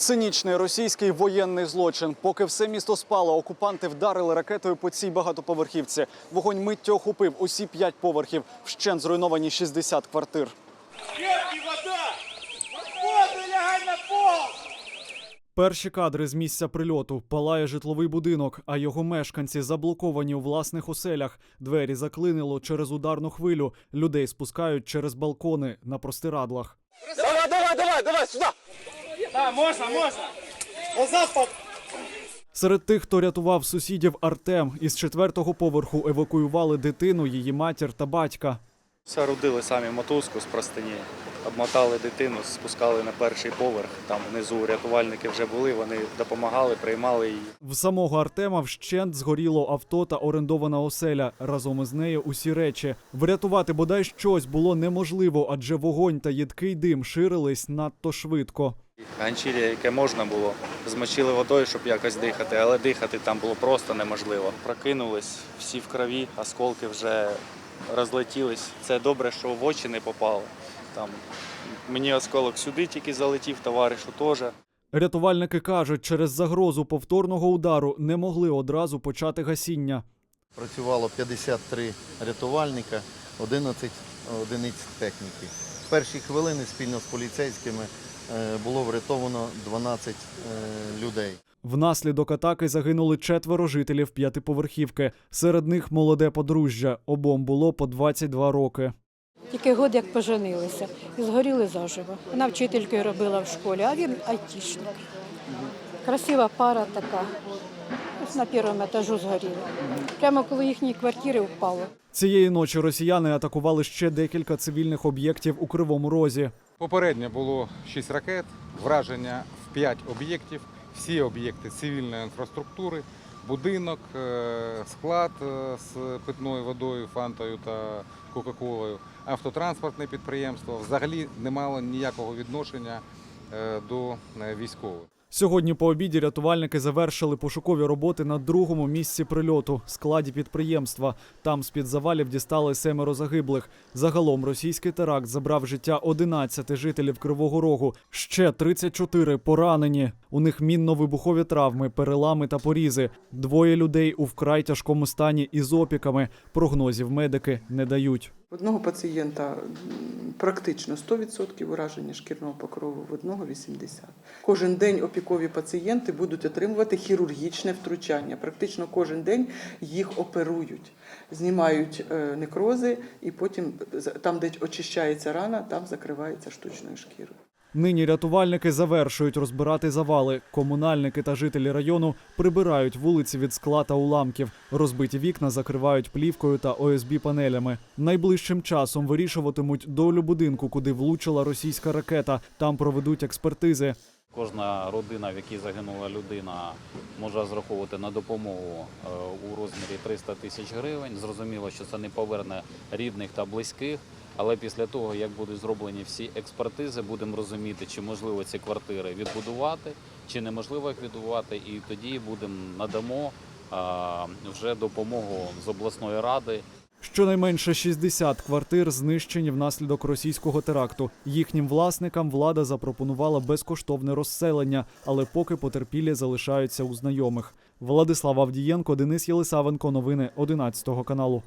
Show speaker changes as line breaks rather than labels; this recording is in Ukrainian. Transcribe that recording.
Цинічний російський воєнний злочин. Поки все місто спало, окупанти вдарили ракетою по цій багатоповерхівці. Вогонь миттю охопив усі п'ять поверхів. Вщент зруйновані 60 квартир.
Сверху вода! Воду лягай на пол!
Перші кадри з місця прильоту палає житловий будинок, а його мешканці заблоковані у власних оселях. Двері заклинило через ударну хвилю. Людей спускають через балкони на простирадлах.
Давай, давай, давай, давай, сюда! Да, можна, можна. Запад.
Серед тих, хто рятував сусідів Артем, із четвертого поверху евакуювали дитину, її матір та батька.
Соорудили самі мотузку з простині, обмотали дитину, спускали на перший поверх. Там внизу рятувальники вже були, вони допомагали, приймали її.
В самого Артема вщент згоріло авто та орендована оселя. Разом із нею усі речі. Врятувати бодай щось було неможливо, адже вогонь та їдкий дим ширились надто швидко.
Ганчір'я, яке можна було, змочили водою, щоб якось дихати, але дихати там було просто неможливо. Прокинулись всі в крові, осколки вже розлетілись. Це добре, що в очі не попало. Там мені осколок сюди тільки залетів, товаришу теж.
Рятувальники кажуть, через загрозу повторного удару не могли одразу почати гасіння.
Працювало 53 рятувальника, 11 одиниць техніки. В перші хвилини спільно з поліцейськими е, було врятовано 12 е, людей.
Внаслідок атаки загинули четверо жителів п'ятиповерхівки. Серед них молоде подружжя. Обом було по 22 роки.
Тільки год як поженилися і згоріли заживо. Вона вчителькою робила в школі, а він айтішник. Красива пара така. Ось на першому етажу згоріли. Прямо коли їхні квартири впало.
Цієї ночі росіяни атакували ще декілька цивільних об'єктів у Кривому Розі.
Попередньо було 6 ракет, враження в 5 об'єктів, всі об'єкти цивільної інфраструктури, будинок, е, склад е, з питною водою, фантою та Кока-Колою, автотранспортне підприємство взагалі не мало ніякого відношення е, до військових.
Сьогодні по обіді рятувальники завершили пошукові роботи на другому місці прильоту складі підприємства. Там з під завалів дістали семеро загиблих. Загалом російський теракт забрав життя 11 жителів Кривого Рогу. Ще 34 поранені. У них мінно-вибухові травми, перелами та порізи. Двоє людей у вкрай тяжкому стані із опіками. Прогнозів медики не дають.
В одного пацієнта практично 100% ураження шкірного покрову, в одного 80%. Кожен день опікові пацієнти будуть отримувати хірургічне втручання. Практично кожен день їх оперують, знімають е, некрози, і потім там, де очищається рана, там закривається штучною шкірою.
Нині рятувальники завершують розбирати завали. Комунальники та жителі району прибирають вулиці від скла та уламків. Розбиті вікна закривають плівкою та ОСБ панелями. Найближчим часом вирішуватимуть долю будинку, куди влучила російська ракета. Там проведуть експертизи.
Кожна родина, в якій загинула людина, може розраховувати на допомогу е, у розмірі 300 тисяч гривень. Зрозуміло, що це не поверне рідних та близьких. Але після того, як будуть зроблені всі експертизи, будемо розуміти, чи можливо ці квартири відбудувати, чи неможливо їх відбудувати, і тоді будемо надамо а, вже допомогу з обласної ради
Щонайменше 60 квартир знищені внаслідок російського теракту. Їхнім власникам влада запропонувала безкоштовне розселення, але поки потерпілі залишаються у знайомих. Владислав Авдієнко, Денис Єлисавенко. Новини 11 каналу.